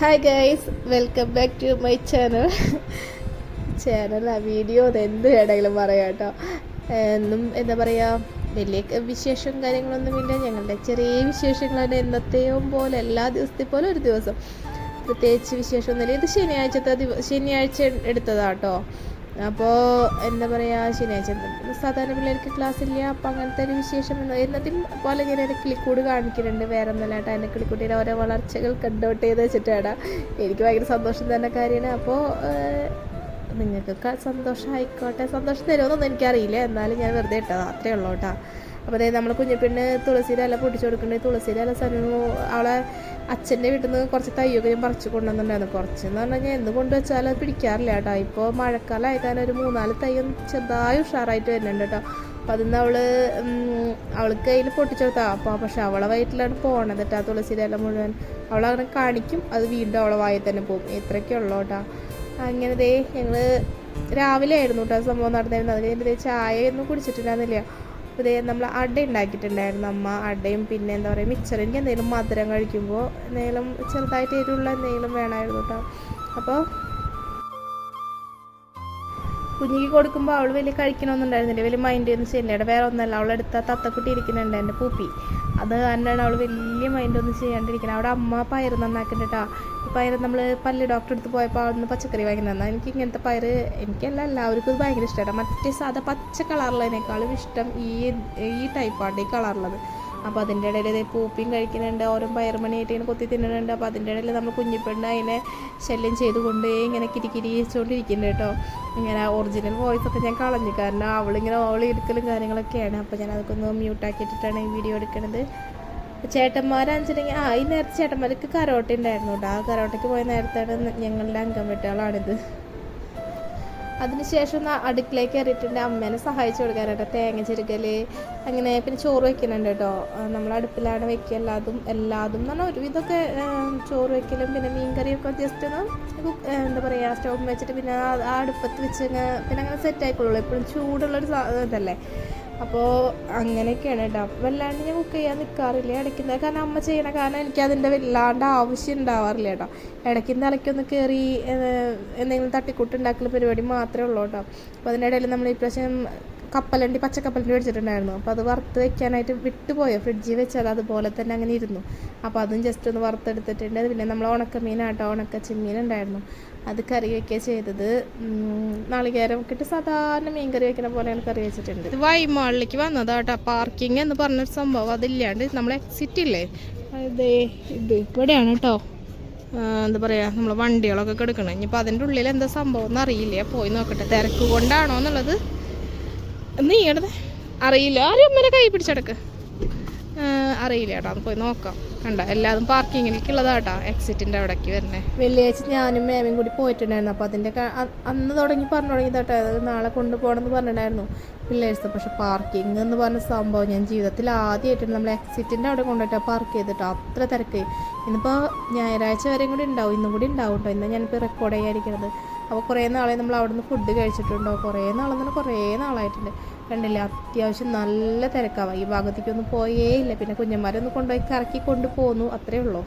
Hi guys welcome back to my channel channel ആ video എന്ത് വേണമെങ്കിലും പറയാം കേട്ടോ. എന്നും എന്താ പറയുക വലിയ വിശേഷം കാര്യങ്ങളൊന്നുമില്ല. ഞങ്ങളുടെ ചെറിയ വിശേഷങ്ങളാണ് എന്നത്തെയും പോലെ എല്ലാ ദിവസത്തെ പോലെ ഒരു ദിവസം. പ്രത്യേകിച്ച് വിശേഷമൊന്നുമില്ല. ഇത് ശനിയാഴ്ചത്തെ ദിവ ശനിയാഴ്ച എടുത്തതാട്ടോ അപ്പോൾ എന്താ പറയുക ശനിയാഴ്ച സാധാരണ പിള്ളേർക്ക് ക്ലാസ് ഇല്ല. അപ്പം അങ്ങനത്തെ ഒരു വിശേഷം എന്നതിൽ പോലെ ഞാൻ എന്റെ കിളിക്കൂട് കാണിക്കുന്നുണ്ട്. വേറെ ഒന്നല്ല കേട്ടോ. എന്റെ കിളിക്കുട്ടിയുടെ ഓരോ വളർച്ചകൾ കണ്ടോട്ട് ചെയ്ത് വെച്ചിട്ടാണ്. എനിക്ക് ഭയങ്കര സന്തോഷം തന്നെ കാര്യമാണ്. അപ്പോൾ നിങ്ങൾക്കൊക്കെ സന്തോഷമായിക്കോട്ടെ. സന്തോഷം തരുമെന്നൊന്നും എനിക്കറിയില്ല. എന്നാലും ഞാൻ വെറുതെ ഇട്ടതാണ് അത്രേ ഉള്ളൂ കേട്ടോ. അപ്പോൾ അതായത് നമ്മൾ കുഞ്ഞിപ്പെണ്ണ് തുളസിയുടെ ഇല പൊട്ടിച്ചു കൊടുക്കുന്നുണ്ട് തുളസിയുടെ ഇല സമയം അവളെ അച്ഛന്റെ വീട്ടിൽ നിന്ന് കുറച്ച് തയ്യൊക്കെ ഞാൻ പറിച്ചു കൊണ്ടുവന്നിട്ടുണ്ടായിരുന്നു. കുറച്ച് എന്ന് പറഞ്ഞു ഞാൻ എന്ത് കൊണ്ട് വെച്ചാൽ അത് പിടിക്കാറില്ല കേട്ടോ. ഇപ്പോൾ മഴക്കാലമായിട്ട് ഒരു മൂന്നാൽ തയ്യും ചെറുതായി ഉഷാറായിട്ട് വരുന്നുണ്ട് കേട്ടോ. അപ്പോൾ അതിന്ന് അവൾ അവൾക്ക് കയ്യിൽ പൊട്ടിച്ചെടുത്താ അപ്പോൾ പക്ഷെ അവളെ വയറ്റിലാണ് പോകണത് കേട്ടോ തുളസിയുടെ ഇല മുഴുവൻ. അവളങ്ങനെ കാണിക്കും. അത് വീണ്ടും അവളെ വായി തന്നെ പോകും. ഇത്രയൊക്കെ ഉള്ളൂ കേട്ടോ. അങ്ങനെ ദേ ഞങ്ങൾ രാവിലെ ആയിരുന്നു കേട്ടോ സംഭവം നടന്നിരുന്നത്. അത് കഴിഞ്ഞിട്ട് ചായ ഒന്നും കുടിച്ചിട്ടുണ്ടായിരുന്നില്ല. ദേ നമ്മൾ അട ഉണ്ടാക്കിയിട്ടുണ്ടായിരുന്നു. അമ്മ അടയും പിന്നെ എന്താ പറയുക മിച്ചർ എനിക്ക് എന്തെങ്കിലും മധുരം കഴിക്കുമ്പോൾ എന്തെങ്കിലും ചെറുതായിട്ട് എരിവുള്ള എന്തെങ്കിലും വേണമായിരുന്നു കേട്ടോ. അപ്പോൾ കുഞ്ഞിക്ക് കൊടുക്കുമ്പോൾ അവൾ വലിയ കഴിക്കണമെന്നുണ്ടായിരുന്നില്ല വലിയ മൈൻഡ് ഒന്നും ചെയ്യില്ല വേറെ ഒന്നല്ല. അവളെടുത്ത തത്തക്കുട്ടി ഇരിക്കുന്നുണ്ട് എന്റെ പൂപ്പി. അത് തന്നെയാണ് അവൾ വലിയ മൈൻഡ് ഒന്നും ചെയ്യാണ്ടിരിക്കുന്നത് അവിടെ അമ്മ പയർ നന്നാക്കുന്നുണ്ട് പയർ നമ്മൾ പല്ല് ഡോക്ടറെ അടുത്ത് പോയപ്പോൾ അവിടെ നിന്ന് പച്ചക്കറി വാങ്ങിക്കുന്ന എനിക്ക് ഇങ്ങനത്തെ പയർ എനിക്കല്ല എല്ലാവർക്കും ഇത് ഭയങ്കര ഇഷ്ടമാണ് മറ്റേ സാധാ പച്ച കളറുള്ളതിനേക്കാളും ഇഷ്ടം ഈ ഈ ടൈപ്പാണ് ഈ കളറുള്ളത് അപ്പോൾ അതിന്റെ ഇടയിൽ ഇതേ പൂപ്പിയും കഴിക്കുന്നുണ്ട് ഓരോ പയറുമണിയായിട്ട് ഇങ്ങനെ കൊത്തി തിന്നുന്നുണ്ട് അപ്പോൾ അതിന്റെ ഇടയിൽ നമ്മൾ കുഞ്ഞിപ്പെണ്ണ് അതിനെ ശല്യം ചെയ്തുകൊണ്ട് ഇങ്ങനെ കിരിക്കിരിച്ചുകൊണ്ടിരിക്കുന്നുണ്ട് കേട്ടോ. ഇങ്ങനെ ഒറിജിനൽ വോയിസ് ഒക്കെ ഞാൻ കളഞ്ഞു. കാരണം അവളിങ്ങനെ ഓൾ എടുക്കലും കാര്യങ്ങളൊക്കെയാണ്. അപ്പോൾ ഞാൻ അതൊക്കെ ഒന്ന് മ്യൂട്ടാക്കിയിട്ടിട്ടാണ് ഈ വീഡിയോ എടുക്കുന്നത് ചേട്ടന്മാരാണെന്നുവെച്ചിട്ടുണ്ടെങ്കിൽ ആ ഈ നേരത്തെ ചേട്ടന്മാർക്ക് കരോട്ട ഉണ്ടായിരുന്നു കേട്ടോ ആ കരോട്ടയ്ക്ക് പോയ നേരത്താണ് ഞങ്ങളുടെ അംഗം വെട്ടുകളാണിത്. അതിനുശേഷം അടുക്കളയിൽ കയറിയിട്ടുണ്ട്. അമ്മേനെ സഹായിച്ചു കൊടുക്കാനായിട്ട് തേങ്ങ ചെരുകൽ അങ്ങനെ പിന്നെ ചോറ് വെക്കുന്നുണ്ട് കേട്ടോ. നമ്മൾ അടുപ്പിലാണ് വെക്കുക. എല്ലാതും എല്ലാതും എന്ന് പറഞ്ഞാൽ ഒരുവിധമൊക്കെ ചോറ് വെക്കലും പിന്നെ മീൻ കറിയൊക്കെ ജസ്റ്റ് ഒന്ന് എന്താ പറയുക സ്റ്റൗവ് വെച്ചിട്ട് പിന്നെ ആ അടുപ്പത്ത് വെച്ച് പിന്നെ അങ്ങനെ സെറ്റ് ആയിക്കോളൂ എപ്പോഴും ചൂടുള്ളൊരു ഇതല്ലേ? അപ്പോൾ അങ്ങനെയൊക്കെയാണ് കേട്ടോ വല്ലാണ്ട് ഞാൻ കുക്ക് ചെയ്യാൻ നിൽക്കാറില്ല ഇടയ്ക്കുന്ന കാരണം അമ്മ ചെയ്യണ കാരണം എനിക്ക് അതിന്റെ വല്ലാണ്ട് ആവശ്യം ഉണ്ടാവാറില്ല കേട്ടോ ഇടയ്ക്ക് ഇലയ്ക്കൊന്ന് കയറി എന്തെങ്കിലും തട്ടിക്കൂട്ട് ഉണ്ടാക്കൽ പരിപാടി മാത്രമേ ഉള്ളൂ കേട്ടോ അപ്പോൾ അതിന്റെ ഇടയിൽ നമ്മൾ ഇപ്രാവശ്യം കപ്പലണ്ടി പച്ചക്കപ്പലണ്ടി മേടിച്ചിട്ടുണ്ടായിരുന്നു. അപ്പോൾ അത് വറുത്ത് വെക്കാനായിട്ട് വിട്ടുപോയോ? ഫ്രിഡ്ജിൽ വെച്ചാൽ അതുപോലെ തന്നെ അങ്ങനെ ഇരുന്നു. അപ്പോൾ അതും ജസ്റ്റ് ഒന്ന് വറുത്തെടുത്തിട്ടുണ്ട്. പിന്നെ നമ്മൾ ഉണക്കമീനാട്ടോ ഉണക്ക ചെമ്മീൻ ഉണ്ടായിരുന്നു അത് കറി വെക്കുക ചെയ്തത്. നാളികേരം ഇട്ട് സാധാരണ മീൻ കറി വെക്കുന്ന പോലെയാണ് കറി വെച്ചിട്ടുണ്ട്. ഇത് വൈമാളിലേക്ക് വന്നതാട്ടോ. പാർക്കിംഗ് എന്ന് പറഞ്ഞൊരു സംഭവം അതില്ലാണ്ട് നമ്മൾ എക്സിറ്റ് ഇല്ലേ? അതെ ഇത് ഇവിടെയാണ് കേട്ടോ എന്താ പറയുക നമ്മൾ വണ്ടികളൊക്കെ കിടക്കണം. ഇനിയിപ്പോൾ അതിന്റെ ഉള്ളിൽ എന്താ സംഭവം എന്ന് അറിയില്ലേ പോയി നോക്കട്ടെ. തിരക്ക് കൊണ്ടാണോ എന്നുള്ളത് നീ അറിയില്ല. ആരും അമ്മനെ കൈ പിടിച്ചടക്ക് അറിയില്ല കേട്ടോ. അത് പോയി നോക്കാം. കണ്ട? എല്ലാതും പാർക്കിങ്ങിലേക്കുള്ളതാട്ടോ. എക്സിറ്റിന്റെ അവിടേക്ക് വരണേ വെള്ളിയാഴ്ച ഞാനും മേമയും കൂടി പോയിട്ടുണ്ടായിരുന്നു. അപ്പോൾ അതിന്റെ അന്ന് തുടങ്ങി പറഞ്ഞു തുടങ്ങിയതാട്ടോ. അത് നാളെ കൊണ്ടുപോകണമെന്ന് പറഞ്ഞിട്ടുണ്ടായിരുന്നു പിള്ളേഴ്സ്. പക്ഷെ പാർക്കിംഗ് എന്ന് പറഞ്ഞ സംഭവം ഞാൻ ജീവിതത്തിൽ ആദ്യമായിട്ടാണ് നമ്മൾ എക്സിറ്റിന്റെ അവിടെ കൊണ്ടുപോയിട്ട് പാർക്ക് ചെയ്തിട്ടോ അത്ര തിരക്ക് ഇന്നിപ്പോൾ ഞായറാഴ്ച വരെയും കൂടി ഉണ്ടാവും. ഇന്നും കൂടി ഉണ്ടാവും കേട്ടോ ഇന്ന് ഞാനിപ്പോൾ റെക്കോർഡ് ചെയ്യാതിരിക്കുന്നത് അപ്പോൾ കുറേ നാളെ നമ്മൾ അവിടെ നിന്ന് ഫുഡ് കഴിച്ചിട്ടുണ്ടോ? കുറേ നാളെന്ന് കുറേ നാളായിട്ടുണ്ട്. കണ്ടില്ല? അത്യാവശ്യം നല്ല തിരക്കാവാം ഈ ഭാഗത്തേക്കൊന്നും പോയേ ഇല്ല. പിന്നെ കുഞ്ഞന്മാരൊന്ന് കൊണ്ടുപോയി കറക്കി കൊണ്ടുപോന്നു. അത്രേ ഉള്ളൂ.